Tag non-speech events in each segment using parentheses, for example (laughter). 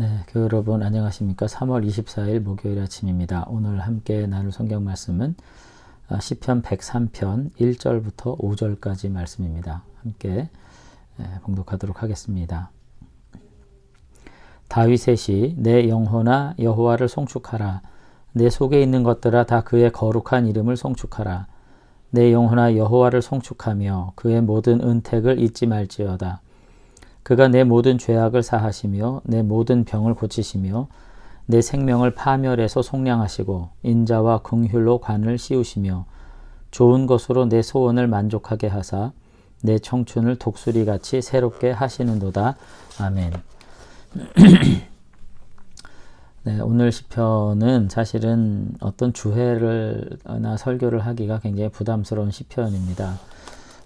네, 교회 여러분 안녕하십니까? 3월 24일 목요일 아침입니다. 오늘 함께 나눌 성경 말씀은 아, 시편 103편 1절부터 5절까지 말씀입니다. 함께 봉독하도록 하겠습니다. 다윗의 시, 내 영혼아 여호와를 송축하라. 내 속에 있는 것들아 다 그의 거룩한 이름을 송축하라. 내 영혼아 여호와를 송축하며 그의 모든 은택을 잊지 말지어다. 그가 내 모든 죄악을 사하시며 내 모든 병을 고치시며 내 생명을 파멸해서 속량하시고 인자와 긍휼로 관을 씌우시며 좋은 것으로 내 소원을 만족하게 하사 내 청춘을 독수리 같이 새롭게 하시는도다. 아멘. (clears throat) 네, 오늘 시편은 사실은 어떤 주회를나 설교를 하기가 굉장히 부담스러운 시편입니다.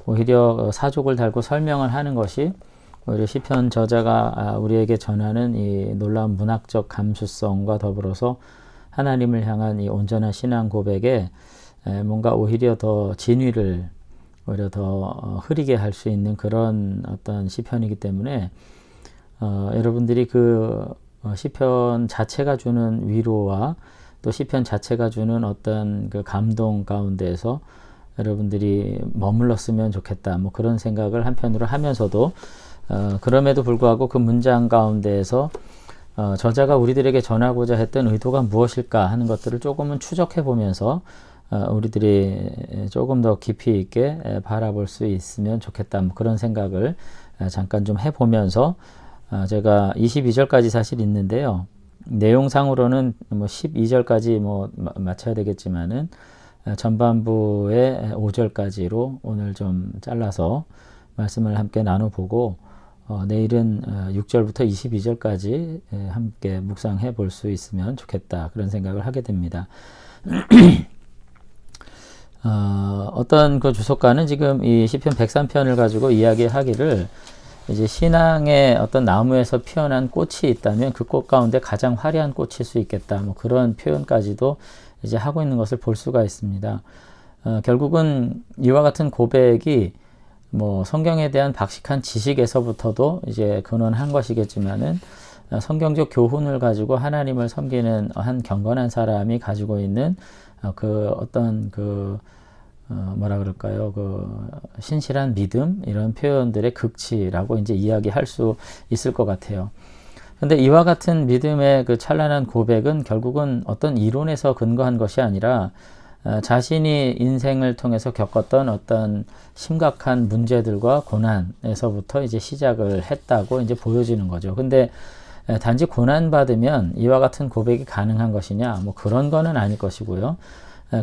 오히려 사족을 달고 설명을 하는 것이 오히려 시편 저자가 아, 우리에게 전하는 이 놀라운 문학적 감수성과 더불어서 하나님을 향한 이 온전한 신앙 고백에 뭔가 오히려 더 진위를 오히려 더 어, 흐리게 할 수 있는 그런 어떤 시편이기 때문에 어, 여러분들이 그 어, 시편 자체가 주는 위로와 또 시편 자체가 주는 어떤 그 감동 가운데에서 여러분들이 머물렀으면 좋겠다. 뭐 그런 생각을 한편으로 하면서도 어, 그럼에도 불구하고 그 문장 가운데에서 어, 저자가 우리들에게 전하고자 했던 의도가 무엇일까 하는 것들을 조금은 추적해 보면서 어, 우리들이 조금 더 깊이 있게 바라볼 수 있으면 좋겠다. 뭐 그런 생각을 잠깐 좀 해보면서 어, 제가 22절까지 사실 있는데요. 내용상으로는 뭐 12절까지 뭐 맞춰야 되겠지만은 어, 전반부의 5절까지로 오늘 좀 잘라서 말씀을 함께 나눠보고 어, 내일은 6절부터 어, 22절까지 함께 묵상해 볼 수 있으면 좋겠다 그런 생각을 하게 됩니다. (clears throat) 어, 어떤 그 주석가는 지금 이 시편 103편을 가지고 이야기하기를 이제 신앙의 어떤 나무에서 피어난 꽃이 있다면 그 꽃 가운데 가장 화려한 꽃일 수 있겠다. 뭐 그런 표현까지도 이제 하고 있는 것을 볼 수가 있습니다. 어, 결국은 이와 같은 고백이 뭐 성경에 대한 박식한 지식에서부터도 이제 근원한 것이겠지만은 어, 성경적 교훈을 가지고 하나님을 섬기는 한 경건한 사람이 가지고 있는 어, 그 어떤 그 어, 뭐라 그럴까요? 그 신실한 믿음 이런 표현들의 극치라고 이제 이야기할 수 있을 것 같아요. 근데 이와 같은 믿음의 그 찬란한 고백은 결국은 어떤 이론에서 근거한 것이 아니라 어, 자신이 인생을 통해서 겪었던 어떤 심각한 문제들과 고난에서부터 이제 시작을 했다고 이제 보여지는 거죠. 근데 단지 고난 받으면 이와 같은 고백이 가능한 것이냐? 뭐 그런 거는 아닐 것이고요.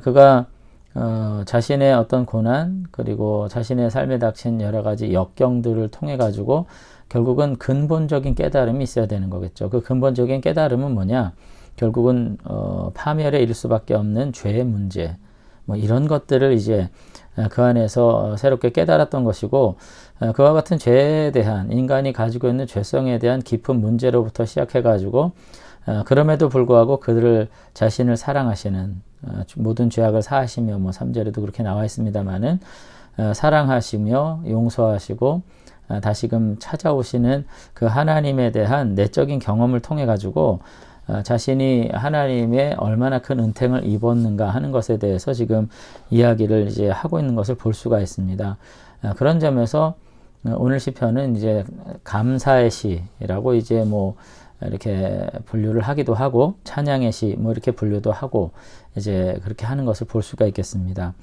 그가 어, 자신의 어떤 고난 그리고 자신의 삶에 닥친 여러 가지 역경들을 통해 가지고 결국은 근본적인 깨달음이 있어야 되는 거겠죠. 그 근본적인 깨달음은 뭐냐? 결국은 어, 파멸에 이를 수밖에 없는 죄의 문제, 뭐 이런 것들을 이제 어, 그 안에서 새롭게 깨달았던 것이고 어, 그와 같은 죄에 대한 인간이 가지고 있는 죄성에 대한 깊은 문제로부터 시작해 가지고 어, 그럼에도 불구하고 그들을 자신을 사랑하시는 모든 죄악을 사하시며 뭐 3절에도 그렇게 나와 있습니다만은 사랑하시며 용서하시고 다시금 찾아오시는 그 하나님에 대한 내적인 경험을 통해 가지고 어, 자신이 하나님의 얼마나 큰 은택을 입었는가 하는 것에 대해서 지금 이야기를 이제 하고 있는 것을 볼 수가 있습니다. 어, 그런 점에서 어, 오늘 시편은 이제 감사의 시라고 이제 뭐 이렇게 분류를 하기도 하고 찬양의 시 뭐 이렇게 분류도 하고 이제 그렇게 하는 것을 볼 수가 있겠습니다.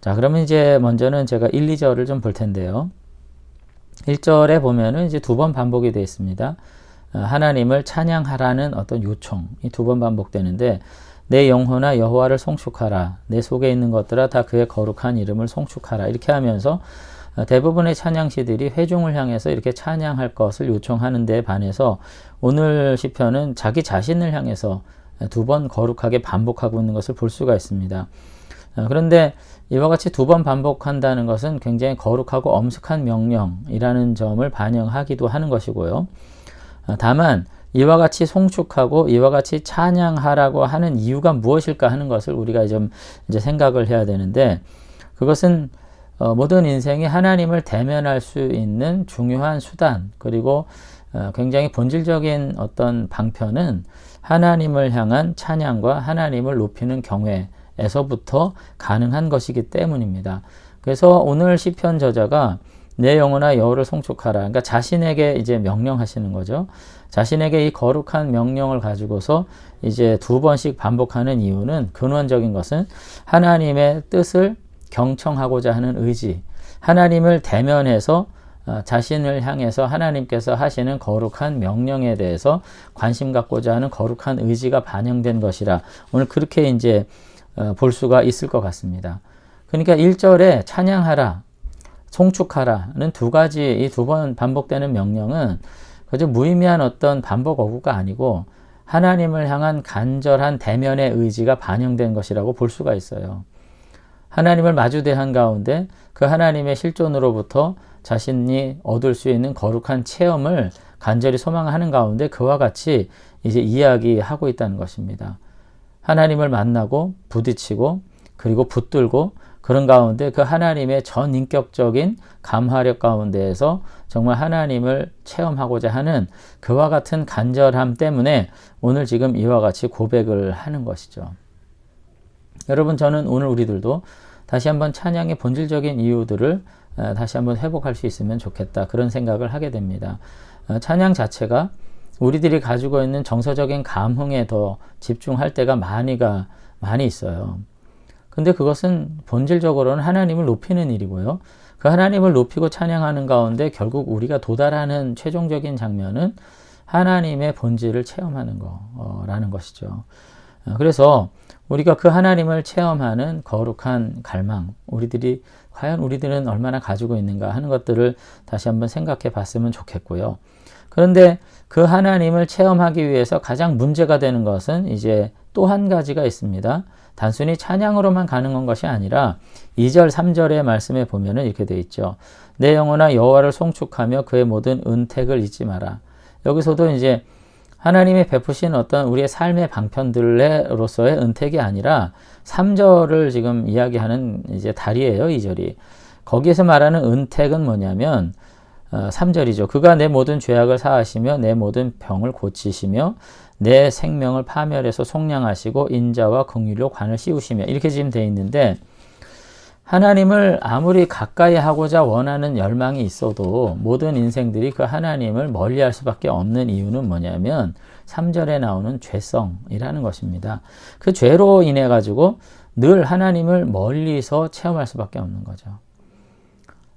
자, 그러면 이제 먼저는 제가 1, 2절을 좀 볼 텐데요. 1절에 보면은 이제 두 번 반복이 되어 있습니다. 어, 하나님을 찬양하라는 어떤 요청이 두 번 반복되는데 내 영혼아 여호와를 송축하라 내 속에 있는 것들아 다 그의 거룩한 이름을 송축하라 이렇게 하면서 어, 대부분의 찬양시들이 회중을 향해서 이렇게 찬양할 것을 요청하는 데 반해서 오늘 시편은 자기 자신을 향해서 두 번 거룩하게 반복하고 있는 것을 볼 수가 있습니다. 어, 그런데 이와 같이 두 번 반복한다는 것은 굉장히 거룩하고 엄숙한 명령이라는 점을 반영하기도 하는 것이고요. 어, 다만 이와 같이 송축하고 이와 같이 찬양하라고 하는 이유가 무엇일까 하는 것을 우리가 좀 이제 생각을 해야 되는데 그것은 어, 모든 인생이 하나님을 대면할 수 있는 중요한 수단 그리고 어, 굉장히 본질적인 어떤 방편은 하나님을 향한 찬양과 하나님을 높이는 경외에서부터 가능한 것이기 때문입니다. 그래서 오늘 시편 저자가 내 영혼아 여호를 송축하라. 그러니까 자신에게 이제 명령하시는 거죠. 자신에게 이 거룩한 명령을 가지고서 이제 두 번씩 반복하는 이유는 근원적인 것은 하나님의 뜻을 경청하고자 하는 의지, 하나님을 대면해서 어, 자신을 향해서 하나님께서 하시는 거룩한 명령에 대해서 관심 갖고자 하는 거룩한 의지가 반영된 것이라 오늘 그렇게 이제 어, 볼 수가 있을 것 같습니다. 그러니까 1절에 찬양하라, 송축하라는 두 가지 이 두 번 반복되는 명령은 그저 무의미한 어떤 반복 어구가 아니고 하나님을 향한 간절한 대면의 의지가 반영된 것이라고 볼 수가 있어요. 하나님을 마주대한 가운데 그 하나님의 실존으로부터 자신이 얻을 수 있는 거룩한 체험을 간절히 소망하는 가운데 그와 같이 이제 이야기하고 있다는 것입니다. 하나님을 만나고 부딪히고 그리고 붙들고 그런 가운데 그 하나님의 전인격적인 감화력 가운데에서 정말 하나님을 체험하고자 하는 그와 같은 간절함 때문에 오늘 지금 이와 같이 고백을 하는 것이죠. 여러분, 저는 오늘 우리들도 다시 한번 찬양의 본질적인 이유들을 어, 다시 한번 회복할 수 있으면 좋겠다. 그런 생각을 하게 됩니다. 어, 찬양 자체가 우리들이 가지고 있는 정서적인 감흥에 더 집중할 때가 많이가 많이 있어요. 근데 그것은 본질적으로는 하나님을 높이는 일이고요. 그 하나님을 높이고 찬양하는 가운데 결국 우리가 도달하는 최종적인 장면은 하나님의 본질을 체험하는 거라는 것이죠. 어, 그래서 우리가 그 하나님을 체험하는 거룩한 갈망, 우리들이 과연 우리들은 얼마나 가지고 있는가 하는 것들을 다시 한번 생각해 봤으면 좋겠고요. 그런데 그 하나님을 체험하기 위해서 가장 문제가 되는 것은 이제 또 한 가지가 있습니다. 단순히 찬양으로만 가능한 것이 아니라 2절, 3절의 말씀에 보면은 이렇게 돼 있죠. 내 영혼아 여호와를 송축하며 그의 모든 은택을 잊지 마라. 여기서도 이제 하나님이 베푸신 어떤 우리의 삶의 방편들로서의 은택이 아니라 3절을 지금 이야기하는 이제 달이에요, 2절이. 거기에서 말하는 은택은 뭐냐면 3절이죠. 어, 그가 내 모든 죄악을 사하시며 내 모든 병을 고치시며 내 생명을 파멸해서 속량하시고 인자와 긍휼로 관을 씌우시며 이렇게 지금 돼 있는데 하나님을 아무리 가까이 하고자 원하는 열망이 있어도 모든 인생들이 그 하나님을 멀리 할 수밖에 없는 이유는 뭐냐면 3절에 나오는 죄성이라는 것입니다. 그 죄로 인해 가지고 늘 하나님을 멀리서 체험할 수밖에 없는 거죠.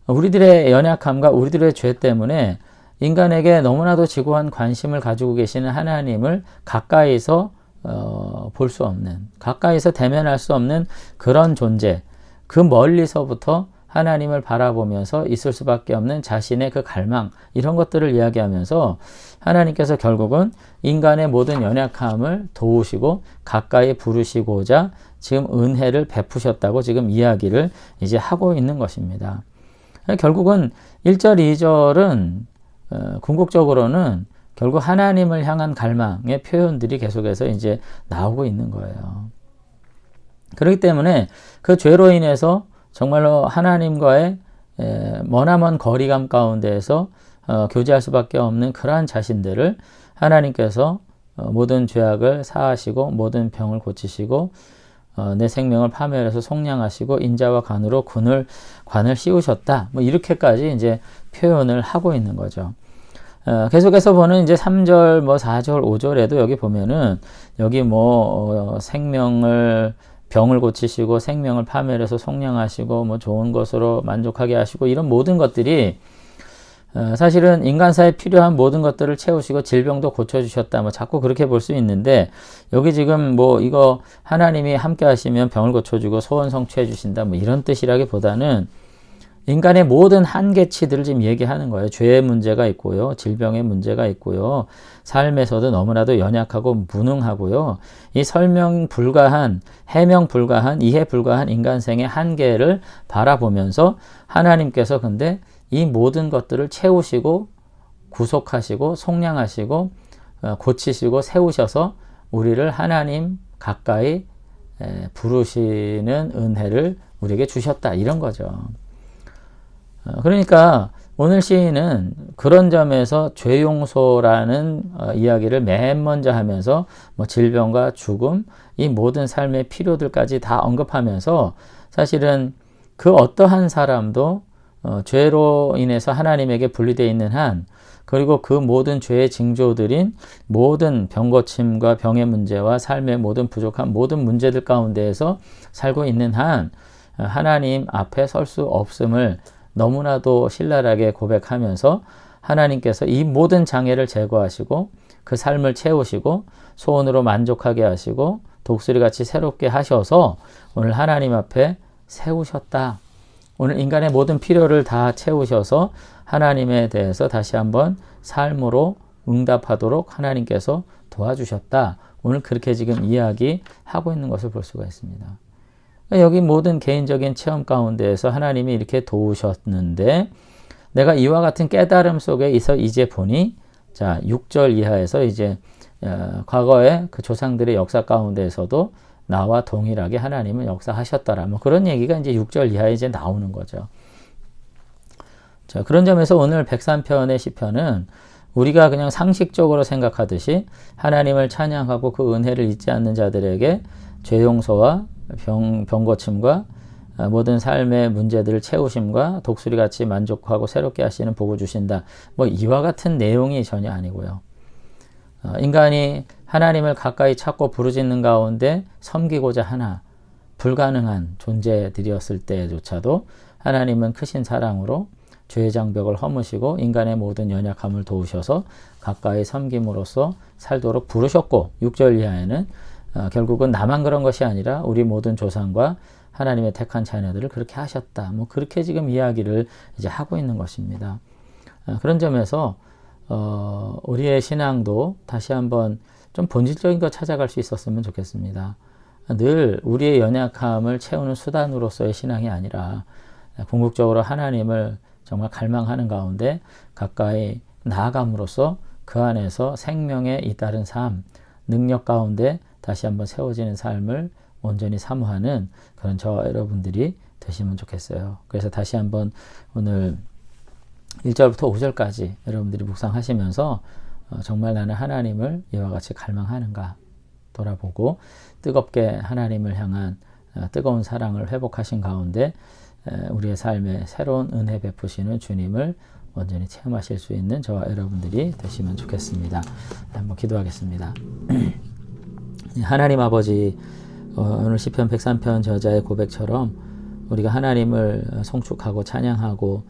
우리들의 연약함과 우리들의 죄 때문에 인간에게 너무나도 지고한 관심을 가지고 계시는 하나님을 가까이서 어, 볼 수 없는, 가까이서 대면할 수 없는 그런 존재, 그 멀리서부터 하나님을 바라보면서 있을 수밖에 없는 자신의 그 갈망, 이런 것들을 이야기하면서 하나님께서 결국은 인간의 모든 연약함을 도우시고 가까이 부르시고자 지금 은혜를 베푸셨다고 지금 이야기를 이제 하고 있는 것입니다. 결국은 1절, 2절은 어, 궁극적으로는 결국 하나님을 향한 갈망의 표현들이 계속해서 이제 나오고 있는 거예요. 그렇기 때문에 그 죄로 인해서 정말로 하나님과의 머나먼 거리감 가운데에서 어, 교제할 수밖에 없는 그러한 자신들을 하나님께서 어, 모든 죄악을 사하시고 모든 병을 고치시고 어, 내 생명을 파멸해서 속량하시고 인자와 관으로 군을 관을 씌우셨다. 뭐 이렇게까지 이제 표현을 하고 있는 거죠. 어, 계속해서 보는 이제 3절, 뭐 4절, 5절에도 여기 보면은 여기 뭐 어, 생명을 병을 고치시고 생명을 파멸해서 속량하시고 뭐 좋은 것으로 만족하게 하시고 이런 모든 것들이 어, 사실은 인간사에 필요한 모든 것들을 채우시고 질병도 고쳐주셨다. 뭐 자꾸 그렇게 볼 수 있는데 여기 지금 뭐 이거 하나님이 함께 하시면 병을 고쳐주고 소원 성취해 주신다. 뭐 이런 뜻이라기보다는 인간의 모든 한계치들을 지금 얘기하는 거예요. 죄의 문제가 있고요. 질병의 문제가 있고요. 삶에서도 너무나도 연약하고 무능하고요. 이 설명 불가한, 해명 불가한, 이해 불가한 인간생의 한계를 바라보면서 하나님께서 근데 이 모든 것들을 채우시고 구속하시고 속량하시고 어, 고치시고 세우셔서 우리를 하나님 가까이 부르시는 은혜를 우리에게 주셨다 이런 거죠. 어, 그러니까 오늘 시인은 그런 점에서 죄 용서라는 어, 이야기를 맨 먼저 하면서 뭐 질병과 죽음, 이 모든 삶의 필요들까지 다 언급하면서 사실은 그 어떠한 사람도 어, 죄로 인해서 하나님에게 분리되어 있는 한 그리고 그 모든 죄의 징조들인 모든 병고침과 병의 문제와 삶의 모든 부족한 모든 문제들 가운데에서 살고 있는 한 하나님 앞에 설 수 없음을 너무나도 신랄하게 고백하면서 하나님께서 이 모든 장애를 제거하시고 그 삶을 채우시고 소원으로 만족하게 하시고 독수리 같이 새롭게 하셔서 오늘 하나님 앞에 세우셨다. 오늘 인간의 모든 필요를 다 채우셔서 하나님에 대해서 다시 한번 삶으로 응답하도록 하나님께서 도와주셨다. 오늘 그렇게 지금 이야기하고 있는 것을 볼 수가 있습니다. 여기 모든 개인적인 체험 가운데에서 하나님이 이렇게 도우셨는데 내가 이와 같은 깨달음 속에 있어 이제 보니 자 6절 이하에서 이제 어, 과거의 그 조상들의 역사 가운데에서도 나와 동일하게 하나님은 역사하셨더라. 뭐 그런 얘기가 이제 6절 이하에 이제 나오는 거죠. 자, 그런 점에서 오늘 103편의 시편은 우리가 그냥 상식적으로 생각하듯이 하나님을 찬양하고 그 은혜를 잊지 않는 자들에게 죄 용서와 병, 병 고침과 아, 모든 삶의 문제들을 채우심과 독수리 같이 만족하고 새롭게 하시는 복을 주신다. 뭐 이와 같은 내용이 전혀 아니고요. 어, 인간이 하나님을 가까이 찾고 부르짖는 가운데 섬기고자 하나 불가능한 존재들이었을 때조차도 하나님은 크신 사랑으로 죄의 장벽을 허무시고 인간의 모든 연약함을 도우셔서 가까이 섬김으로써 살도록 부르셨고 6절 이하에는 어, 결국은 나만 그런 것이 아니라 우리 모든 조상과 하나님의 택한 자녀들을 그렇게 하셨다. 뭐 그렇게 지금 이야기를 이제 하고 있는 것입니다. 어, 그런 점에서 어, 우리의 신앙도 다시 한번 좀 본질적인 것 찾아갈 수 있었으면 좋겠습니다. 늘 우리의 연약함을 채우는 수단으로서의 신앙이 아니라 궁극적으로 하나님을 정말 갈망하는 가운데 가까이 나아감으로써 그 안에서 생명에 잇따른 삶, 능력 가운데 다시 한번 세워지는 삶을 온전히 사모하는 그런 저 여러분들이 되시면 좋겠어요. 그래서 다시 한번 오늘 1절부터 5절까지 여러분들이 묵상하시면서 어, 정말 나는 하나님을 이와 같이 갈망하는가 돌아보고 뜨겁게 하나님을 향한 어, 뜨거운 사랑을 회복하신 가운데 우리의 삶에 새로운 은혜 베푸시는 주님을 온전히 체험하실 수 있는 저와 여러분들이 되시면 좋겠습니다. 한번 기도하겠습니다. (clears throat) 하나님 아버지 어, 오늘 시편 103편 저자의 고백처럼 우리가 하나님을 송축하고 찬양하고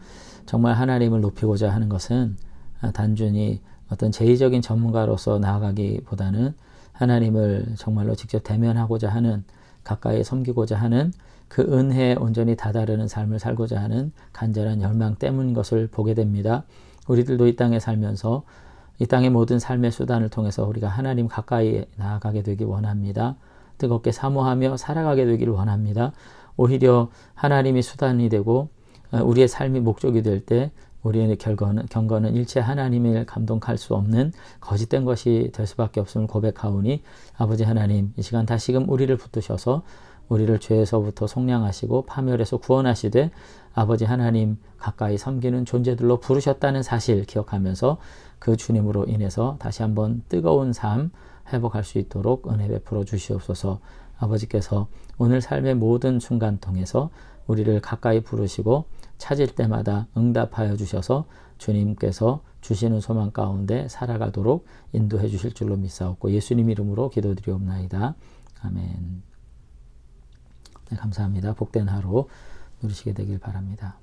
정말 하나님을 높이고자 하는 것은 단순히 어떤 제의적인 전문가로서 나아가기보다는 하나님을 정말로 직접 대면하고자 하는 가까이 섬기고자 하는 그 은혜에 온전히 다다르는 삶을 살고자 하는 간절한 열망 때문인 것을 보게 됩니다. 우리들도 이 땅에 살면서 이 땅의 모든 삶의 수단을 통해서 우리가 하나님 가까이 나아가게 되기 원합니다. 뜨겁게 사모하며 살아가게 되기를 원합니다. 오히려 하나님이 수단이 되고 어, 우리의 삶이 목적이 될 때 우리의 결과는, 경건은 일체 하나님을 감동할 수 없는 거짓된 것이 될 수밖에 없음을 고백하오니 아버지 하나님 이 시간 다시금 우리를 붙드셔서 우리를 죄에서부터 속량하시고 파멸에서 구원하시되 아버지 하나님 가까이 섬기는 존재들로 부르셨다는 사실 기억하면서 그 주님으로 인해서 다시 한번 뜨거운 삶 회복할 수 있도록 은혜 베풀어 주시옵소서. 아버지께서 오늘 삶의 모든 순간 통해서 우리를 가까이 부르시고 찾을 때마다 응답하여 주셔서 주님께서 주시는 소망 가운데 살아가도록 인도해 주실 줄로 믿사옵고 예수님 이름으로 기도드리옵나이다. 아멘. 네, 감사합니다. 복된 하루 누리시게 되길 바랍니다.